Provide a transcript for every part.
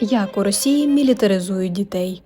Як у Росії мілітаризують дітей.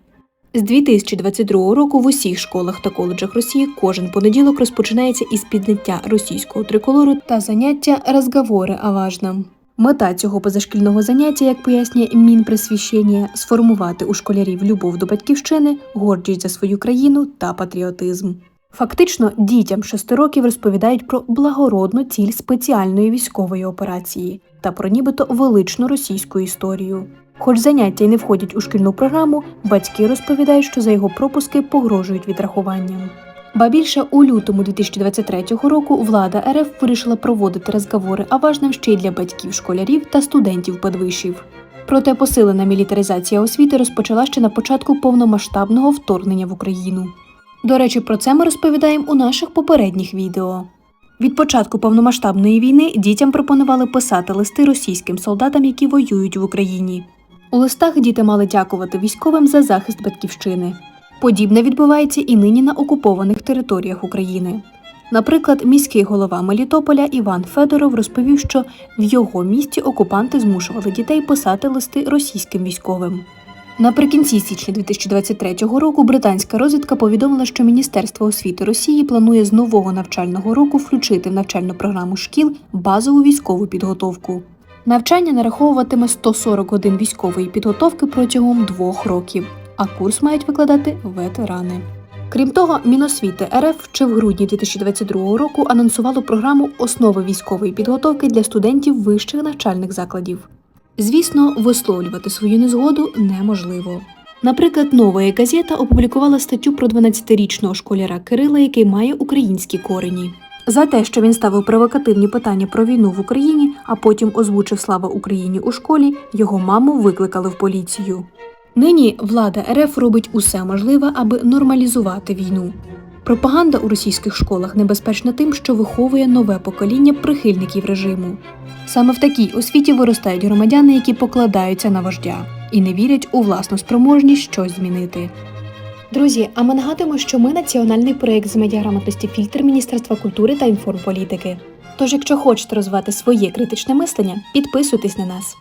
З 2022 року в усіх школах та коледжах Росії кожен понеділок розпочинається із підняття російського триколору та заняття «Розговори о важном». Мета цього позашкільного заняття, як пояснює Мінпресвящення, сформувати у школярів любов до батьківщини, гордість за свою країну та патріотизм. Фактично, дітям 6 років розповідають про благородну ціль спеціальної військової операції та про нібито величну російську історію. Хоч заняття й не входять у шкільну програму, батьки розповідають, що за його пропуски погрожують відрахуванням. Ба більше у лютому 2023 року влада РФ вирішила проводити розговори о важним ще й для батьків школярів та студентів підвишів. Проте посилена мілітаризація освіти розпочала ще на початку повномасштабного вторгнення в Україну. До речі, про це ми розповідаємо у наших попередніх відео. Від початку повномасштабної війни дітям пропонували писати листи російським солдатам, які воюють в Україні. У листах діти мали дякувати військовим за захист батьківщини. Подібне відбувається і нині на окупованих територіях України. Наприклад, міський голова Мелітополя Іван Федоров розповів, що в його місті окупанти змушували дітей писати листи російським військовим. Наприкінці січня 2023 року британська розвідка повідомила, що Міністерство освіти Росії планує з нового навчального року включити в навчальну програму шкіл базову військову підготовку. Навчання нараховуватиме 140 годин військової підготовки протягом двох років, а курс мають викладати ветерани. Крім того, Міносвіти РФ ще в грудні 2022 року анонсувало програму основи військової підготовки для студентів вищих навчальних закладів. Звісно, висловлювати свою незгоду неможливо. Наприклад, нова газета опублікувала статтю про 12-річного школяра Кирила, який має українські корені. За те, що він ставив провокативні питання про війну в Україні, а потім озвучив Слава Україні у школі, його маму викликали в поліцію. Нині влада РФ робить усе можливе, аби нормалізувати війну. Пропаганда у російських школах небезпечна тим, що виховує нове покоління прихильників режиму. Саме в такій освіті виростають громадяни, які покладаються на вождя і не вірять у власну спроможність щось змінити. Друзі, а ми нагадуємо, що ми національний проєкт з медіаграмотності фільтр Міністерства культури та інформполітики. Тож, якщо хочете розвивати своє критичне мислення, підписуйтесь на нас.